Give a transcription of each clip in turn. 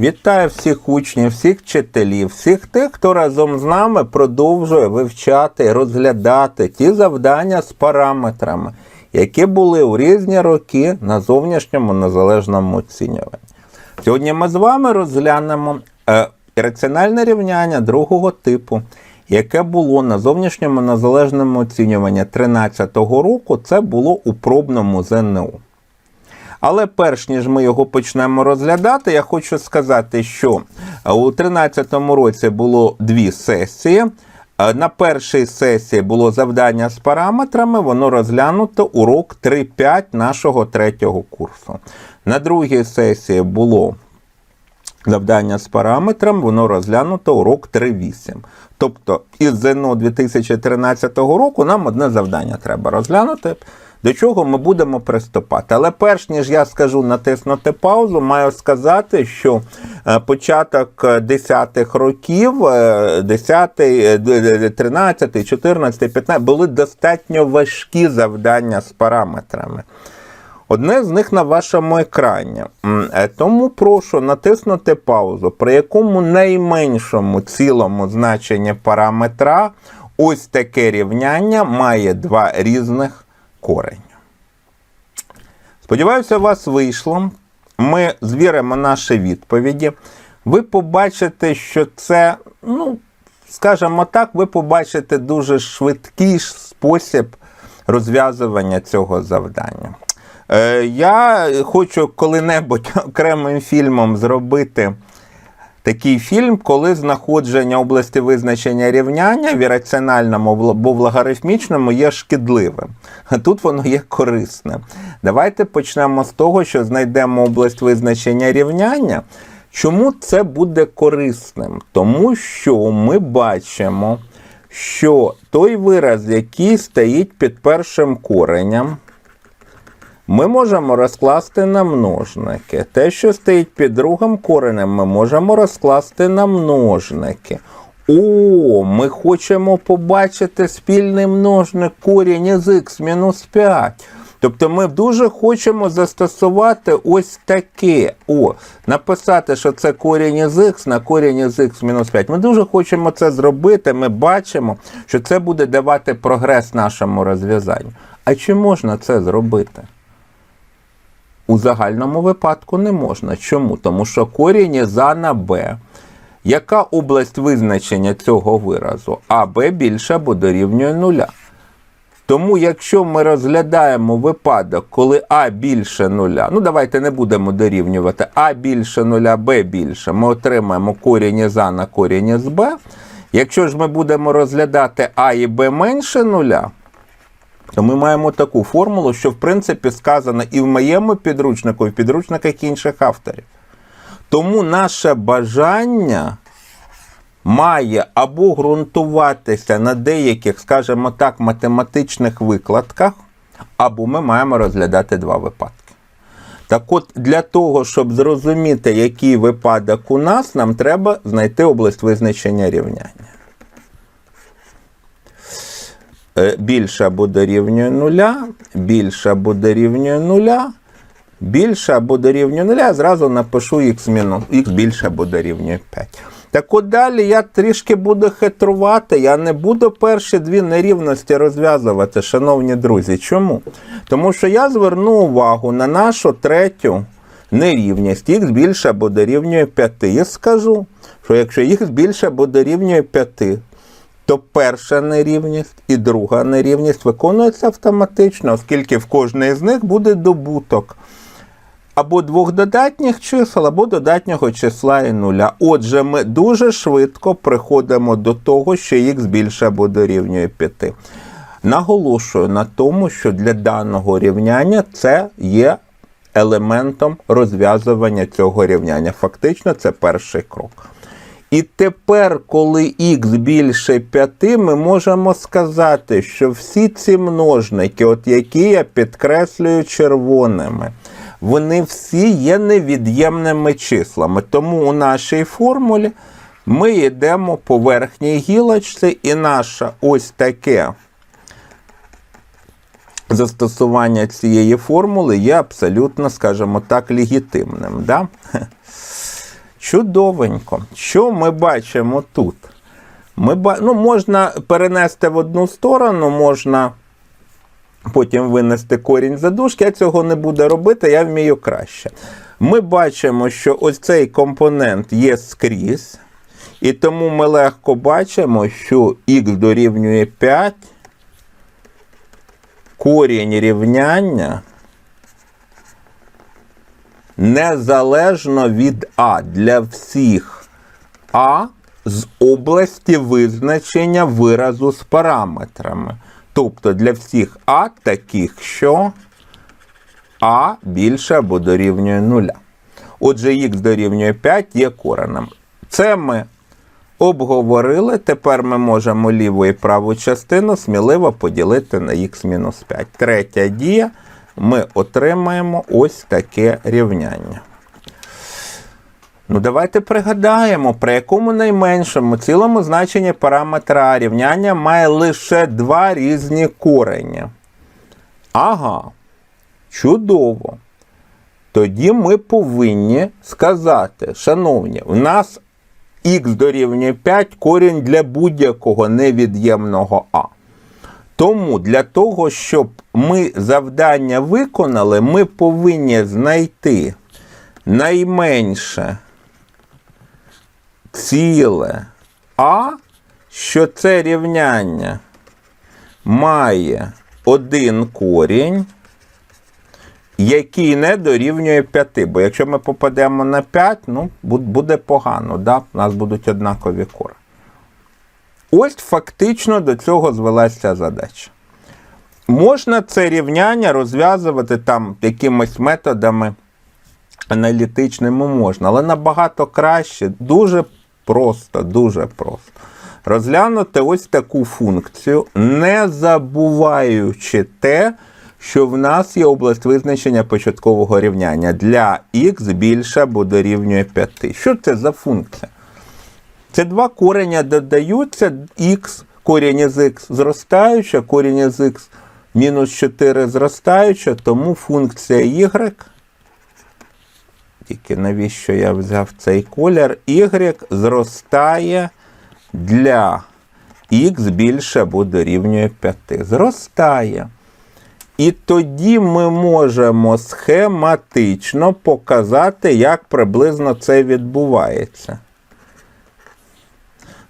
Вітаю всіх учнів, всіх вчителів, всіх тих, хто разом з нами продовжує вивчати, розглядати ті завдання з параметрами, які були у різні роки на зовнішньому незалежному оцінюванні. Сьогодні ми з вами розглянемо е, раціональне рівняння другого типу, яке було на зовнішньому незалежному оцінюванні 2013 року. Це було у пробному ЗНО. Але перш ніж ми його почнемо розглядати, я хочу сказати, що у 2013 році було дві сесії. Е, На першій сесії було завдання з параметрами, воно розглянуто урок 3.5 нашого третього курсу. На другій сесії було завдання з параметром, воно розглянуто урок 3.8. Тобто із ЗНО 2013 року нам одне завдання треба розглянути, до чого ми будемо приступати. Але перш ніж я скажу натиснути паузу, маю сказати, що е, початок 10-х років, е, 10, е, 13, 14, 15 були достатньо важкі завдання з параметрами. Одне з них на вашому екрані. Е, Тому прошу натиснути паузу, при якому найменшому цілому значенні параметра ось таке рівняння має два різних корення. Сподіваюся, у вас вийшло. Ми звіримо наші відповіді. Ви побачите, що це, ну, скажімо так, ви побачите дуже швидкий спосіб розв'язування цього завдання. Е, Я хочу коли-небудь окремим фільмом зробити такий фільм, коли знаходження області визначення рівняння в ірраціональному або в логарифмічному є шкідливим. А тут воно є корисним. Давайте почнемо з того, що знайдемо область визначення рівняння. Чому це буде корисним? Тому що ми бачимо, що той вираз, який стоїть під першим коренем, ми можемо розкласти на множники. Те, що стоїть під другим коренем, ми можемо розкласти на множники. О, ми хочемо побачити спільний множник корінь із х мінус 5. Тобто ми дуже хочемо застосувати ось таке. О, написати, що це корінь із х на корінь із х мінус 5. Ми дуже хочемо це зробити. Ми бачимо, що це буде давати прогрес нашому розв'язанню. А чи можна це зробити? У загальному випадку не можна. Чому? Тому що корінь із А на Б. Яка область визначення цього виразу? АБ більше або дорівнює нуля. Тому, якщо ми розглядаємо випадок, коли А більше нуля, ну давайте не будемо дорівнювати А більше нуля, Б більше, ми отримаємо корінь із А на корінь із Б. Якщо ж ми будемо розглядати А і Б менше нуля, то ми маємо таку формулу, що в принципі сказано і в моєму підручнику, і в підручниках інших авторів. Тому наше бажання має або ґрунтуватися на деяких, скажімо так, математичних викладках, або ми маємо розглядати два випадки. Так от, для того, щоб зрозуміти, який випадок у нас, нам треба знайти область визначення рівняння. Е, більше або дорівнює нуля, більше або дорівнює нуля, більше або дорівнює нуля, зразу напишу х мінус, х більше або дорівнює 5. Так от далі я трішки буду хитрувати, я не буду перші дві нерівності розв'язувати, шановні друзі. Чому? Тому що я зверну увагу на нашу третю нерівність, х більше або дорівнює 5. Я скажу, що якщо х більше або дорівнює 5, то перша нерівність і друга нерівність виконується автоматично, оскільки в кожної з них буде добуток або двох додатніх чисел, або додатнього числа і нуля. Отже, ми дуже швидко приходимо до того, що х більше або дорівнює 5. Наголошую на тому, що для даного рівняння це є елементом розв'язування цього рівняння. Фактично, це перший крок. І тепер, коли х більше 5, ми можемо сказати, що всі ці множники, от які я підкреслюю червоними, вони всі є невід'ємними числами. Тому у нашій формулі ми йдемо по верхній гілочці, і наше ось таке застосування цієї формули є абсолютно, скажімо так, легітимним. Да? Чудовенько. Що ми бачимо тут? Ми ну, можна перенести в одну сторону, можна потім винести корінь за дужки. Я цього не буду робити, я вмію краще. Ми бачимо, що ось цей компонент є скрізь. І тому ми легко бачимо, що х дорівнює 5, корінь рівняння незалежно від А для всіх А з області визначення виразу з параметрами. Тобто для всіх А таких, що А більше або дорівнює 0. Отже, х дорівнює 5 є коренем. Це ми обговорили. Тепер ми можемо ліву і праву частину сміливо поділити на х-5. Третя дія. Ми отримаємо ось таке рівняння. Ну, давайте пригадаємо, при якому найменшому цілому значенні параметра рівняння має лише два різні корені. Ага, чудово. Тоді ми повинні сказати, шановні, у нас х дорівнює 5 корінь для будь-якого невід'ємного А. Тому для того, щоб ми завдання виконали, ми повинні знайти найменше ціле А, що це рівняння має один корінь, який не дорівнює 5. Бо якщо ми попадемо на 5, ну, буде погано, да? у нас будуть однакові кори. Ось фактично до цього звелася задача. Можна це рівняння розв'язувати там якимись методами аналітичними можна, але набагато краще, дуже просто, дуже просто. Розглянути ось таку функцію, не забуваючи те, що в нас є область визначення початкового рівняння для х більше або дорівнює 5. Що це за функція? Це два кореня додаються, х, корінь із х зростаюча, корінь із х мінус 4 зростаюча, тому функція y, тільки навіщо я взяв цей колір, y зростає для х більше або дорівнює 5. Зростає. І тоді ми можемо схематично показати, як приблизно це відбувається.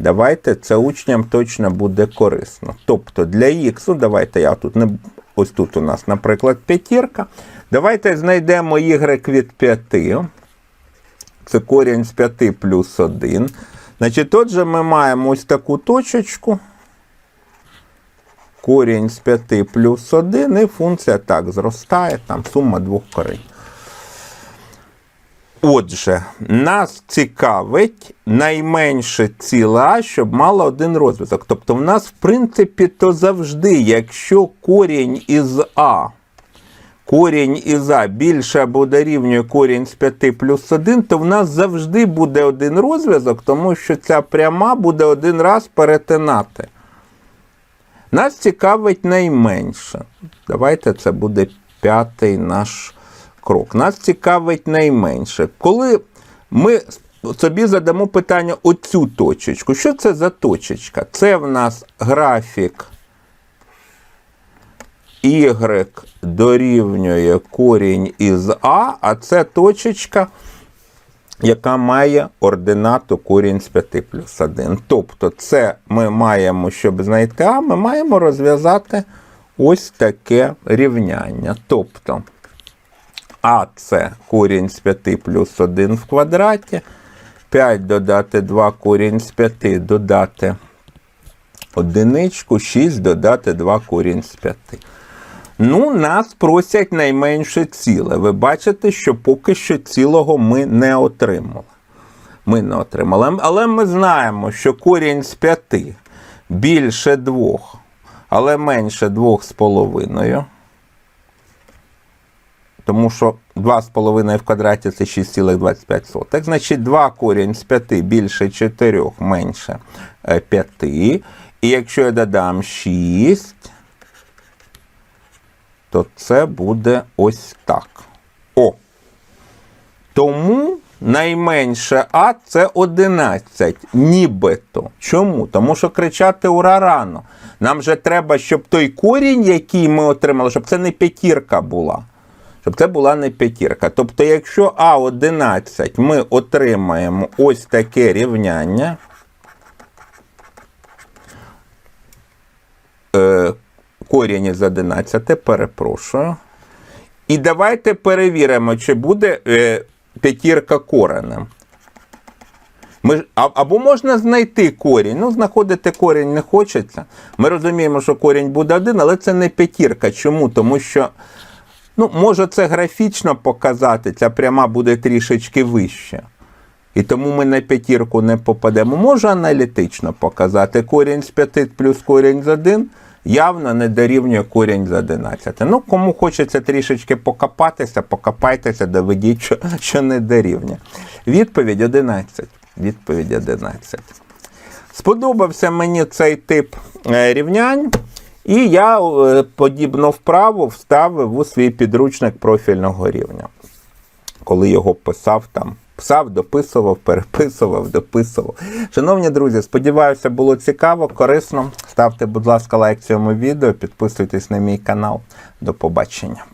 Давайте це учням точно буде корисно. Тобто для х, ну давайте я тут не ось тут у нас, наприклад, п'ятірка. Давайте знайдемо y від 5. Це корінь з 5 плюс 1. Значить, отже, ми маємо ось таку точечку. Корінь з 5 плюс 1, і функція так зростає, там сума двох корень. Отже, нас цікавить найменше ціла, щоб мала один розв'язок. Тобто, в нас, в принципі, то завжди, якщо корінь із А, корінь із А більше або дорівнює корінь з 5 плюс 1, то в нас завжди буде один розв'язок, тому що ця пряма буде один раз перетинати. Нас цікавить найменше. Давайте це буде п'ятий наш крок. Нас цікавить найменше. Коли ми собі задамо питання оцю точечку. Що це за точечка? Це в нас графік y дорівнює корінь із А, а це точечка, яка має ординату корінь з 5 плюс 1. Тобто, це ми маємо, щоб знайти А, ми маємо розв'язати ось таке рівняння. Тобто, А це корінь з 5 плюс 1 в квадраті. 5 додати 2 корінь з 5 додати одиничку, 6 додати 2 корінь з 5. Ну, нас просять найменше ціле. Ви бачите, що поки що цілого ми не отримали. Ми не отримали. Але ми знаємо, що корінь з 5 більше 2, але менше 2,5. Тому що 2,5 в квадраті це 6,25. Так, Значить, 2 корінь з 5 більше 4, менше 5. І якщо я додам 6, то це буде ось так. О. Тому найменше А це 11, нібито. Чому? Тому що кричати ура рано. Нам же треба, щоб той корінь, який ми отримали, щоб це не п'ятірка була. Щоб це була не п'ятірка. Тобто, якщо А11 ми отримаємо ось таке рівняння. Корінь із 11, перепрошую. І давайте перевіримо, чи буде е, п'ятірка коренем. Ми, або можна знайти корінь. Ну, знаходити корінь не хочеться. Ми розуміємо, що корінь буде один, але це не п'ятірка. Чому? Тому що, ну, може це графічно показати, ця пряма буде трішечки вища. І тому ми на п'ятірку не попадемо. Може аналітично показати корінь з 5 плюс корінь з 1 явно не дорівнює корінь з 11. Ну, кому хочеться трішечки покопатися, покопайтеся, доведіть, що, що не дорівнює. Відповідь 11. Відповідь 11. Сподобався мені цей тип е, рівнянь, і я е, подібну вправу вставив у свій підручник профільного рівня коли його писав там. Писав, дописував, переписував, дописував. Шановні друзі, сподіваюся, було цікаво, корисно. Ставте, будь ласка, лайк цьому відео, підписуйтесь на мій канал. До побачення.